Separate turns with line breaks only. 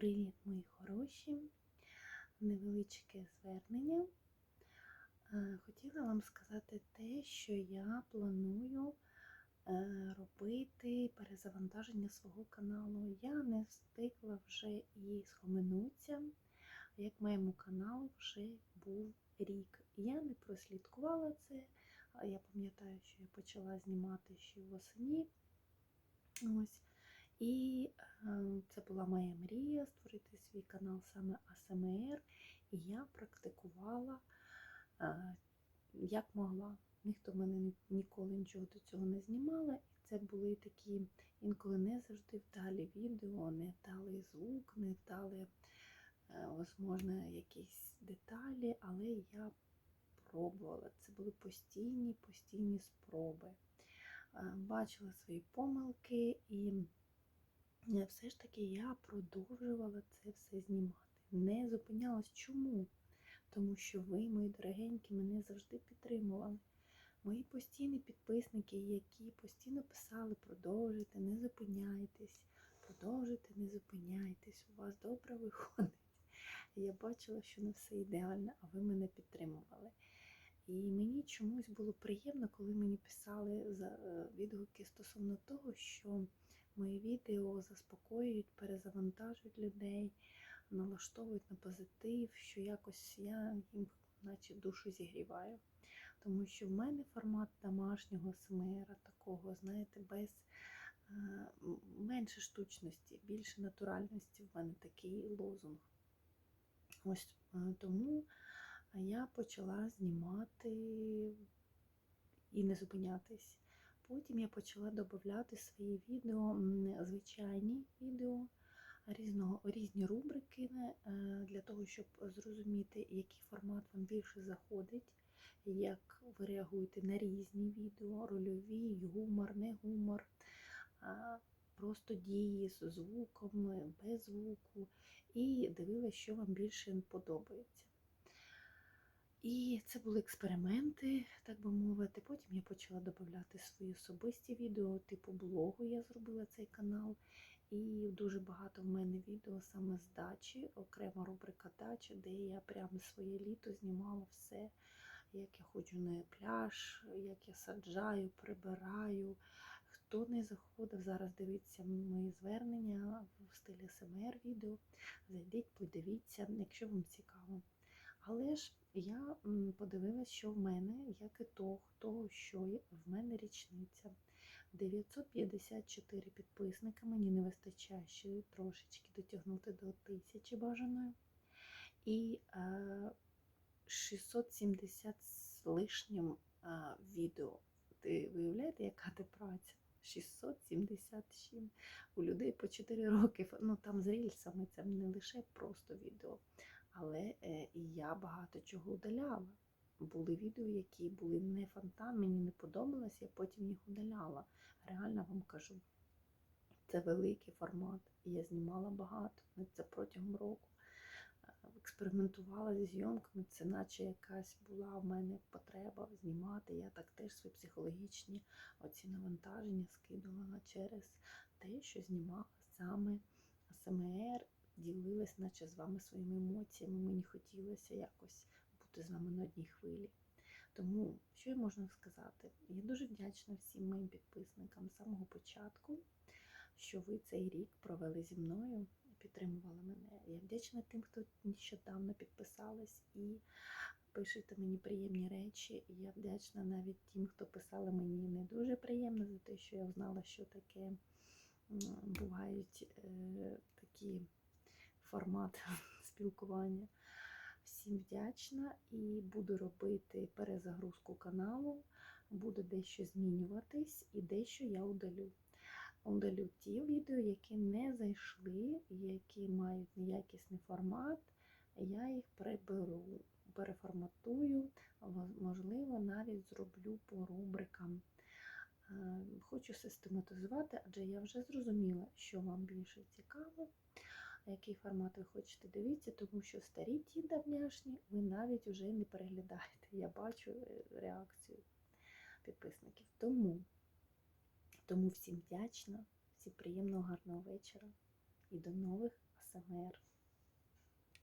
Привіт, мої хороші! Невеличке звернення. Е, Хотіла вам сказати те, що я планую е, робити перезавантаження свого каналу. Я не встигла вже і схоменутися, як моєму каналу вже був рік. Я не прослідкувала це. Я пам'ятаю, що я почала знімати ще восені. Ось. І е, це була моя мрія створити свій канал саме АСМР. І я практикувала е, як могла. Ніхто мене ніколи нічого до цього не знімала. І це були такі інколи не завжди вдалі відео, не вдалий звук, не вдалі, е, возможно, якісь деталі, але я пробувала. Це були постійні, постійні спроби. Е, Бачила свої помилки і все ж таки я продовжувала це все знімати. Не зупинялась. Чому? Тому що ви, мої дорогенькі, мене завжди підтримували. Мої постійні підписники, які постійно писали, продовжуйте, не зупиняйтесь, продовжуйте, не зупиняйтесь, у вас добре виходить. Я бачила, що не все ідеально, а ви мене підтримували. І мені чомусь було приємно, коли мені писали е, відгуки стосовно того, що мої відео заспокоюють, перезавантажують людей, налаштовують на позитив, що якось я їм наче душу зігріваю. Тому що в мене формат домашнього СМР, такого, знаєте, без е, менше штучності, більше натуральності. В мене такий лозунг. Ось е, тому я почала знімати і не зупинятись. Потім я почала додати свої відео, звичайні відео, різного, різні рубрики е, для того, щоб зрозуміти, який формат вам більше заходить, як ви реагуєте на різні відео, рольові, гумор, не гумор, просто дії з звуком, без звуку, і дивилася, що вам більше подобається. І це були експерименти, так би мовити. Потім я почала додавати свої особисті відео, типу блогу я зробила цей канал. І дуже багато в мене відео саме з дачі, окрема рубрика дача, де я прямо своє літо знімала все, як я ходжу на пляж, як я саджаю, прибираю. Хто не заходив, зараз дивіться мої звернення в стилі СМР відео. Зайдіть, подивіться, якщо вам цікаво. Але ж я подивилась, що в мене, як ітог того, що в мене річниця. 954 підписника, мені не вистачає ще трошечки дотягнути до тисячі бажаної. І е, 670 з лишнім е, відео. Ти виявляєте, яка ти праця? 677 у людей по 4 роки. Ну там з рільсами це не лише просто відео. Але е, і я багато чого удаляла. Були відео, які були не фонтан, мені не подобалось, я потім їх удаляла. Реально вам кажу, це великий формат. І я знімала багато. Ну, Це протягом року. Е, Експериментувала зі зйомками, це наче якась була в мене потреба знімати. Я так теж свої психологічні оці навантаження скидувала через те, що знімала саме АСМР ділилась, наче з вами своїми емоціями. Мені хотілося якось бути з вами на одній хвилі. Тому, що я можу сказати? Я дуже вдячна всім моїм підписникам з самого початку, що ви цей рік провели зі мною і підтримували мене. Я вдячна тим, хто нещодавно підписались і пишете мені приємні речі. Я вдячна навіть тим, хто писали мені не дуже приємно за те, що я знала, що таке бувають е, такі формат спілкування. Всім вдячна і буду робити перезагрузку каналу, буде дещо змінюватись і дещо я удалю. Удалю ті відео, які не зайшли, які мають неякісний формат, я їх приберу, переформатую, можливо, навіть зроблю по рубрикам. Е, Хочу систематизувати, адже я вже зрозуміла, що вам більше цікаво який формат ви хочете, дивіться, тому що старі ті давняшні ви навіть вже не переглядаєте. Я бачу е, реакцію підписників. Тому, тому всім вдячна, всім приємного, гарного вечора і до нових АСМР.